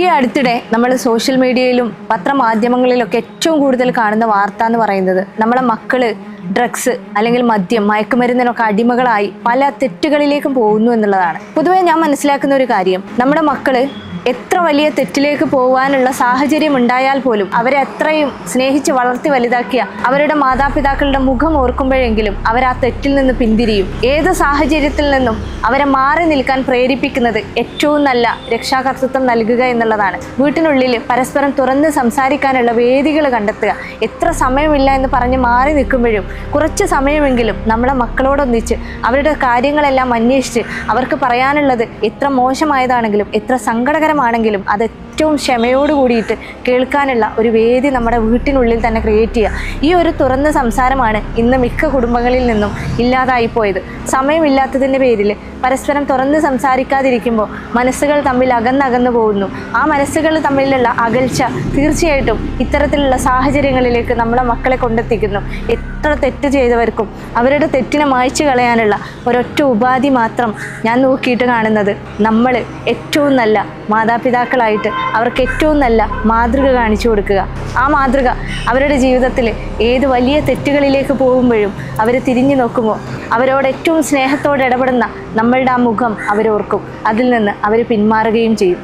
ഈ അടുത്തിടെ നമ്മൾ സോഷ്യൽ മീഡിയയിലും പത്രമാധ്യമങ്ങളിലൊക്കെ ഏറ്റവും കൂടുതൽ കാണുന്ന വാർത്ത എന്ന് പറയുന്നത് നമ്മളെ മക്കൾ ഡ്രഗ്സ് അല്ലെങ്കിൽ മദ്യം മയക്കുമരുന്നിനൊക്കെ അടിമകളായി പല തെറ്റുകളിലേക്കും പോകുന്നു എന്നുള്ളതാണ്. പൊതുവേ ഞാൻ മനസ്സിലാക്കുന്ന ഒരു കാര്യം നമ്മുടെ മക്കൾ എത്ര വലിയ തെറ്റിലേക്ക് പോകാനുള്ള സാഹചര്യം ഉണ്ടായാൽ പോലും അവരെ അത്രയും സ്നേഹിച്ച് വളർത്തി വലുതാക്കിയ അവരുടെ മാതാപിതാക്കളുടെ മുഖം ഓർക്കുമ്പോഴെങ്കിലും അവർ ആ തെറ്റിൽ നിന്ന് പിന്തിരിയും. ഏത് സാഹചര്യത്തിൽ നിന്നും അവരെ മാറി നിൽക്കാൻ പ്രേരിപ്പിക്കുന്നത് ഏറ്റവും നല്ല രക്ഷാകർത്തൃത്വം നൽകുക എന്നുള്ളതാണ്. വീട്ടിനുള്ളിൽ പരസ്പരം തുറന്ന് സംസാരിക്കാനുള്ള വേദികൾ കണ്ടെത്തുക. എത്ര സമയമില്ല എന്ന് പറഞ്ഞ് മാറി നിൽക്കുമ്പോഴും കുറച്ച് സമയമെങ്കിലും നമ്മളെ മക്കളോടൊന്നിച്ച് അവരുടെ കാര്യങ്ങളെല്ലാം അന്വേഷിച്ച് അവർക്ക് പറയാനുള്ളത് എത്ര മോശമായതാണെങ്കിലും എത്ര സങ്കടകരമാണെങ്കിലും അത് ഏറ്റവും ക്ഷമയോട് കൂടിയിട്ട് കേൾക്കാനുള്ള ഒരു വേദി നമ്മുടെ വീട്ടിനുള്ളിൽ തന്നെ ക്രിയേറ്റ് ചെയ്യുക. ഈ ഒരു തുറന്ന സംസാരമാണ് ഇന്ന് മിക്ക കുടുംബങ്ങളിൽ നിന്നും ഇല്ലാതായി പോയത്. സമയമില്ലാത്തതിന്റെ പേരിൽ പരസ്പരം തുറന്ന് സംസാരിക്കാതിരിക്കുമ്പോൾ മനസ്സുകൾ തമ്മിൽ അകന്നകന്നു പോകുന്നു. ആ മനസ്സുകൾ തമ്മിലുള്ള അകൽച്ച തീർച്ചയായിട്ടും ഇത്തരത്തിലുള്ള സാഹചര്യങ്ങളിലേക്ക് നമ്മളെ മക്കളെ കൊണ്ടെത്തിക്കുന്നു. എത്ര തെറ്റ് ചെയ്തവർക്കും അവരുടെ തെറ്റിനെ മായ്ച്ചു കളയാനുള്ള ഒരൊറ്റ ഉപാധി മാത്രം ഞാൻ നോക്കിയിട്ട് കാണുന്നത് നമ്മൾ ഏറ്റവും നല്ല മാതാപിതാക്കളായിട്ട് അവർക്ക് ഏറ്റവും നല്ല മാതൃക കാണിച്ചു കൊടുക്കുക. ആ മാതൃക അവരുടെ ജീവിതത്തിൽ ഏത് വലിയ തെറ്റുകളിലേക്ക് പോകുമ്പോഴും അവർ തിരിഞ്ഞു നോക്കുമ്പോൾ അവരോട് ഏറ്റവും സ്നേഹത്തോടെ ഇടപെടുന്ന നമ്മളുടെ ആ മുഖം അവരോർക്കും. അതിൽ നിന്ന് അവർ പിന്മാറുകയും ചെയ്യും.